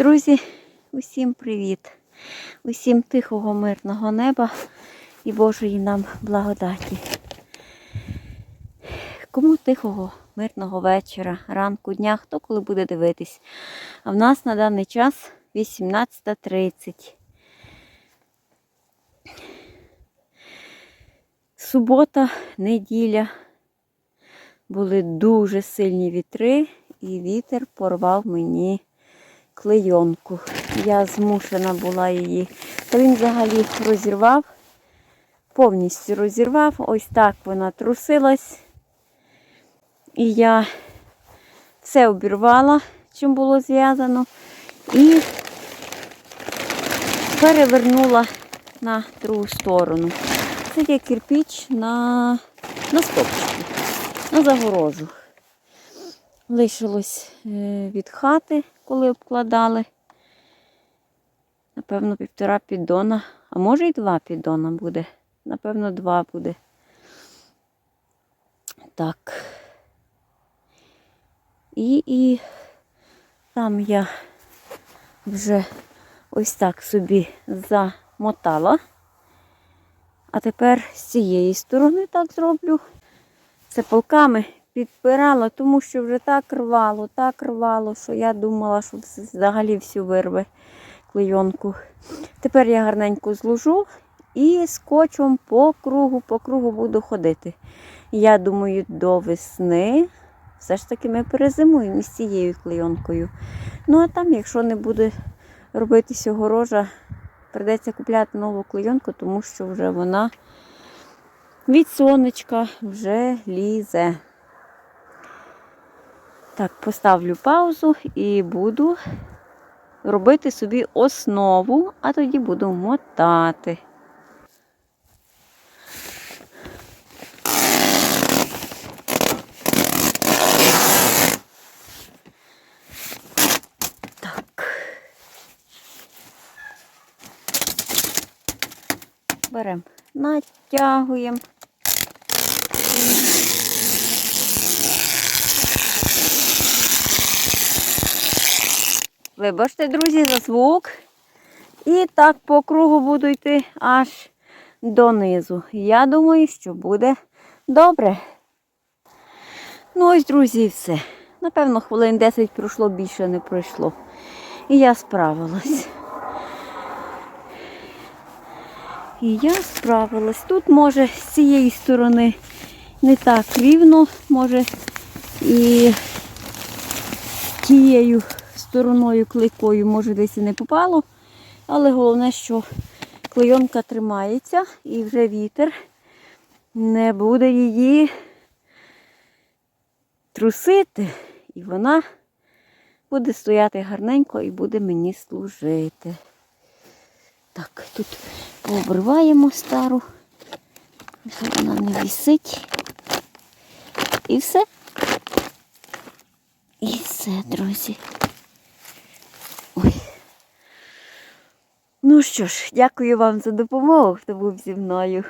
Друзі, усім привіт! Усім тихого, мирного неба і Божої нам благодаті. Кому тихого, мирного вечора, ранку, дня, хто коли буде дивитись. А в нас на даний час 18.30. Субота, неділя. Були дуже сильні вітри, і вітер порвав мені клейонку. Я змушена була її. Та він взагалі розірвав, повністю розірвав. Ось так вона трусилась. І я все обірвала, чим було зв'язано, і перевернула на другу сторону. Це є кирпіч на, на стопчики, на загорожу. Лишилось е, від хати, коли обкладали. Напевно, півтора піддона, а може і два піддона буде. Напевно, два буде. Так. І, і там я вже ось так собі замотала. А тепер з цієї сторони так зроблю. Це полками підпирала, тому що вже так рвало, так рвало, що я думала, що взагалі всю вирве клейонку. Тепер я гарненько зложу і скотчем по кругу, по кругу буду ходити. Я думаю, до весни все ж таки ми перезимуємо із цією клейонкою. Ну, а там, якщо не буде робитися огорожа, придеться купляти нову клейонку, тому що вже вона від сонечка вже лізе. Так, поставлю паузу і буду робити собі основу, а тоді буду мотати. Беремо, натягуємо. Вибачте, друзі, за звук. І так по кругу буду йти аж донизу. Я думаю, що буде добре. Ну ось, друзі, і все. Напевно, хвилин 10 пройшло, більше не пройшло. І я справилась. І я справилась. Тут, може, з цієї сторони не так рівно, може, і тією стороною клейкою, може, десь і не попало. Але головне, що клейонка тримається і вже вітер не буде її трусити. І вона буде стояти гарненько і буде мені служити. Так, тут пообриваємо стару. Нехай вона не вісить. І все. І все, друзі. Ну що ж, дякую вам за допомогу, хто був зі мною.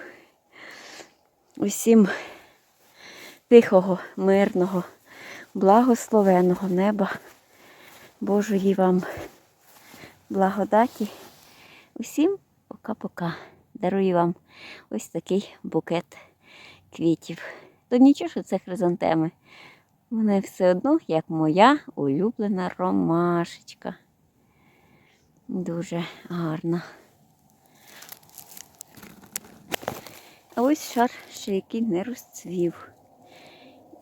Усім тихого, мирного, благословеного неба. Божої вам благодаті. Усім пока-пока. Дарую вам ось такий букет квітів. То нічого, що це хризантеми. Вони все одно, як моя улюблена ромашечка. Дуже гарна. А ось шар ще який не розцвів.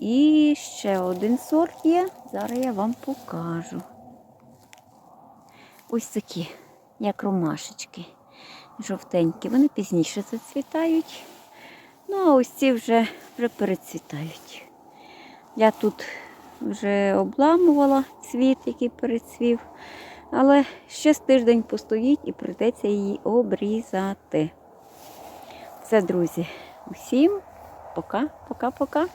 І ще один сорт є. Зараз я вам покажу. Ось такі, як ромашечки. Жовтенькі. Вони пізніше зацвітають. Ну, а ось ці вже, вже перецвітають. Я тут вже обламувала цвіт, який перецвів. Але ще з тиждень постоїть і прийдеться її обрізати. Все, друзі, усім пока, пока, пока.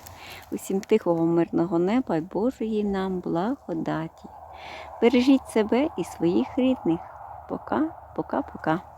Усім тихого, мирного неба і Божої нам благодаті. Бережіть себе і своїх рідних. Пока, пока, пока.